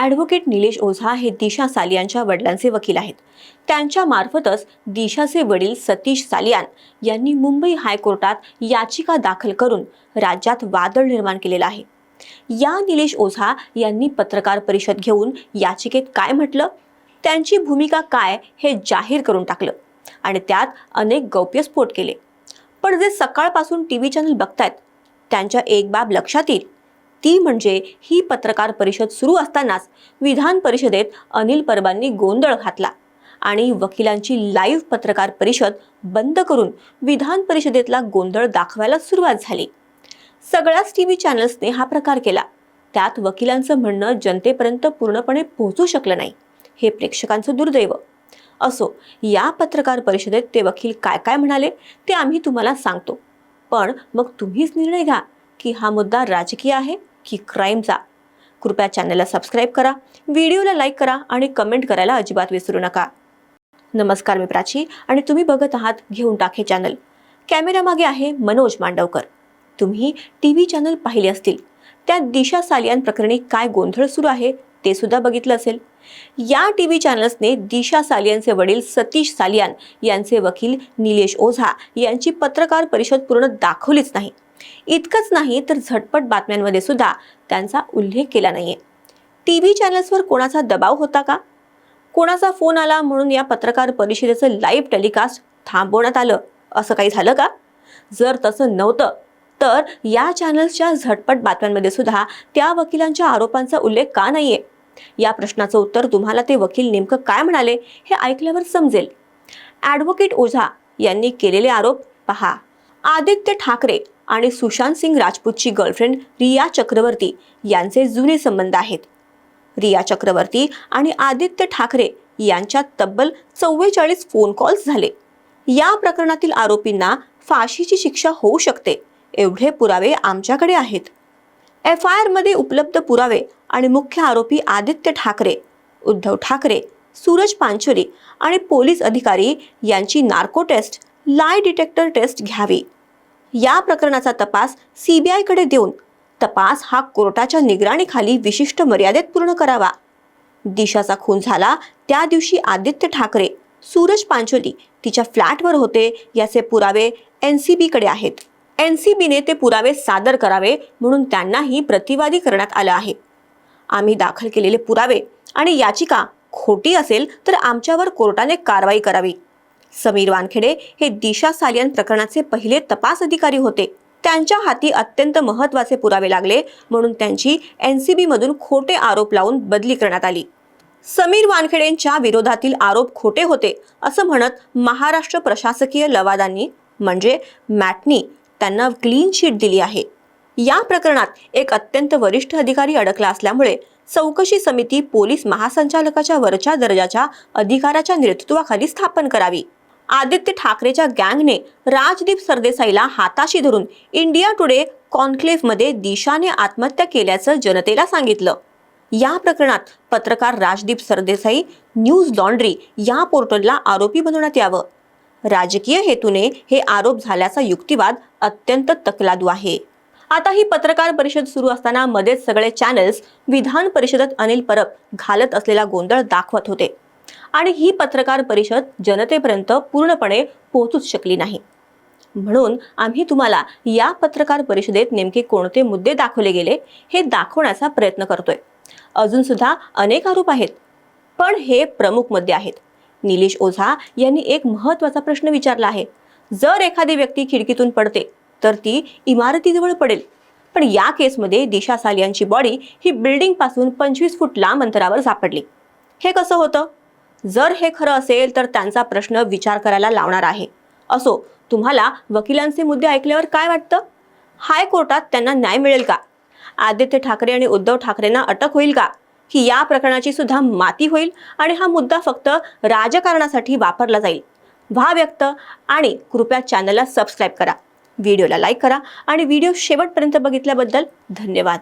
Advocate Nilesh Ojha हे दिशा सालियांच्या वडिलांचे वकील आहेत. त्यांच्या मार्फतच दिशाचे वडील सतीश सालियान यांनी मुंबई हायकोर्टात याचिका दाखल करून राज्यात वादळ निर्माण केलेलं आहे. या निलेश ओझा यांनी पत्रकार परिषद घेऊन याचिकेत काय म्हटलं? त्यांची भूमिका काय हे जाहीर करून टाकलं आणि त्यात अनेक गौप्यस्फोट केले. पण जे सकाळपासून टी व्ही चॅनल बघतायत त्यांच्या एक बाब लक्षात येईल. ती म्हणजे ही पत्रकार परिषद सुरू असतानाच विधान परिषदेत अनिल परबांनी गोंधळ घातला आणि वकिलांची लाईव्ह पत्रकार परिषद बंद करून विधान परिषदेतला गोंधळ दाखवायला सुरुवात झाली. सगळ्याच टी व्ही चॅनल्सने हा प्रकार केला. त्यात वकिलांचं म्हणणं जनतेपर्यंत पूर्णपणे पोहोचू शकलं नाही. हे प्रेक्षकांचं दुर्दैव. असो या पत्रकार परिषदेत ते वकील काय काय म्हणाले ते आम्ही तुम्हाला सांगतो. पण मग तुम्हीच निर्णय घ्या की हा मुद्दा राजकीय आहे की क्राईमचा कृपया चॅनलला सबस्क्राईब करा व्हिडिओला लाईक करा आणि कमेंट करायला अजिबात विसरू नका. नमस्कार मी प्राची आणि तुम्ही बघत आहात घेऊन टाके चॅनल कॅमेरामागे आहे मनोज मांडवकर. तुम्ही टी व्ही चॅनल पाहिले असतील. त्या दिशा सालियान प्रकरणी काय गोंधळ सुरू आहे ते सुद्धा बघितलं असेल. या टी व्ही चॅनल्सने दिशा सालियानचे वडील सतीश सालियान यांचे वकील निलेश ओझा यांची पत्रकार परिषद पूर्ण दाखवलीच नाही. इतकंच नाही तर झटपट बातम्यांमध्ये सुद्धा त्यांचा उल्लेख केला नाहीये. टी व्ही चॅनल्सवर कोणाचा दबाव होता का? कोणाचा फोन आला म्हणून या पत्रकार परिषदेचं लाईव्ह टेलिकास्ट थांबवण्यात आलं? असं काही झालं का? जर तसं नव्हतं तर या चॅनल्सच्या झटपट बातम्यांमध्ये सुद्धा त्या वकिलांच्या आरोपांचा उल्लेख का नाहीये? या प्रश्नाचं उत्तर तुम्हाला ते वकील नेमकं काय म्हणाले हे ऐकल्यावर समजेल. ॲडव्होकेट ओझा यांनी केलेले आरोप पहा. आदित्य ठाकरे आणि सुशांत सिंग राजपूतची गर्लफ्रेंड रिया चक्रवर्ती यांचे जुने संबंध आहेत. रिया चक्रवर्ती आणि आदित्य ठाकरे यांच्यात तब्बल चव्वेचाळीस फोन कॉल्स झाले. या प्रकरणातील आरोपींना फाशीची शिक्षा होऊ शकते एवढे पुरावे आमच्याकडे आहेत. एफ आय आरमध्ये उपलब्ध पुरावे आणि मुख्य आरोपी आदित्य ठाकरे उद्धव ठाकरे सूरज पांचोली आणि पोलीस अधिकारी यांची narco test lie detector test घ्यावी. या प्रकरणाचा तपास सीबीआयकडे देऊन तपास हा कोर्टाच्या निगराणीखाली विशिष्ट मर्यादेत पूर्ण करावा. दिशाचा खून झाला त्या दिवशी आदित्य ठाकरे सूरज पांचोली तिच्या फ्लॅटवर होते याचे पुरावे एन सी बीकडे आहेत. एन सी बीने ते पुरावे सादर करावे म्हणून त्यांनाही प्रतिवादी करण्यात आलं आहे. आम्ही दाखल केलेले पुरावे आणि याचिका खोटी असेल तर आमच्यावर कोर्टाने कारवाई करावी. समीर वानखेडे हे दिशा सालियन प्रकरणाचे पहिले तपास अधिकारी होते. त्यांच्या हाती अत्यंत महत्त्वाचे पुरावे लागले म्हणून त्यांची एन सी बीमधून खोटे आरोप लावून बदली करण्यात आली. समीर वानखेडेंच्या विरोधातील आरोप खोटे होते असं म्हणत महाराष्ट्र प्रशासकीय लवादांनी म्हणजे मॅटनी त्यांना क्लीन शीट दिली आहे. या प्रकरणात एक अत्यंत वरिष्ठ अधिकारी अडकला असल्यामुळे चौकशी समिती पोलीस महासंचालकाच्या वरच्या दर्जाच्या अधिकाराच्या नेतृत्वाखाली स्थापन करावी. आदित्य ठाकरेच्या गँगने राजदीप सरदेसाईला हाताशी धरून इंडिया टुडे कॉन्क्लेव्हमध्ये दिशाने आत्महत्या केल्याचं जनतेला सांगितलं. या प्रकरणात पत्रकार राजदीप सरदेसाई न्यूज लॉन्ड्री या पोर्टलला आरोपी बनवण्यात यावं. राजकीय हेतूने हे आरोप झाल्याचा युक्तिवाद अत्यंत तकलादू आहे. आता ही पत्रकार परिषद सुरू असताना मध्येच सगळे चॅनल्स विधान परिषदेत अनिल परब घालत असलेला गोंधळ दाखवत होते. आणि ही पत्रकार परिषद जनतेपर्यंत पूर्णपणे पोहोचूच शकली नाही. म्हणून आम्ही तुम्हाला या पत्रकार परिषदेत नेमके कोणते मुद्दे दाखवले गेले हे दाखवण्याचा प्रयत्न करतोय. अजून सुद्धा अनेक आरोप आहेत पण हे प्रमुख मुद्दे आहेत. निलेश ओझा यांनी एक महत्त्वाचा प्रश्न विचारला आहे. जर एखादी व्यक्ती खिडकीतून पडते तर ती इमारतीजवळ पडेल. पण या केसमध्ये दिशा सालियांची बॉडी ही बिल्डिंगपासून पंचवीस फूट लांब अंतरावर सापडली. हे कसं होतं? जर हे खरं असेल तर त्यांचा प्रश्न विचार करायला लावणार आहे. असो तुम्हाला वकिलांचे मुद्दे ऐकल्यावर काय वाटतं? हायकोर्टात त्यांना न्याय मिळेल का? आदित्य ठाकरे आणि उद्धव ठाकरेंना अटक होईल का? की या प्रकरणाची सुद्धा माती होईल आणि हा मुद्दा फक्त राजकारणासाठी वापरला जाईल. व्हा व्यक्त आणि कृपया चॅनलला सबस्क्राईब करा. व्हिडिओला लाईक करा आणि व्हिडिओ शेवटपर्यंत बघितल्याबद्दल धन्यवाद.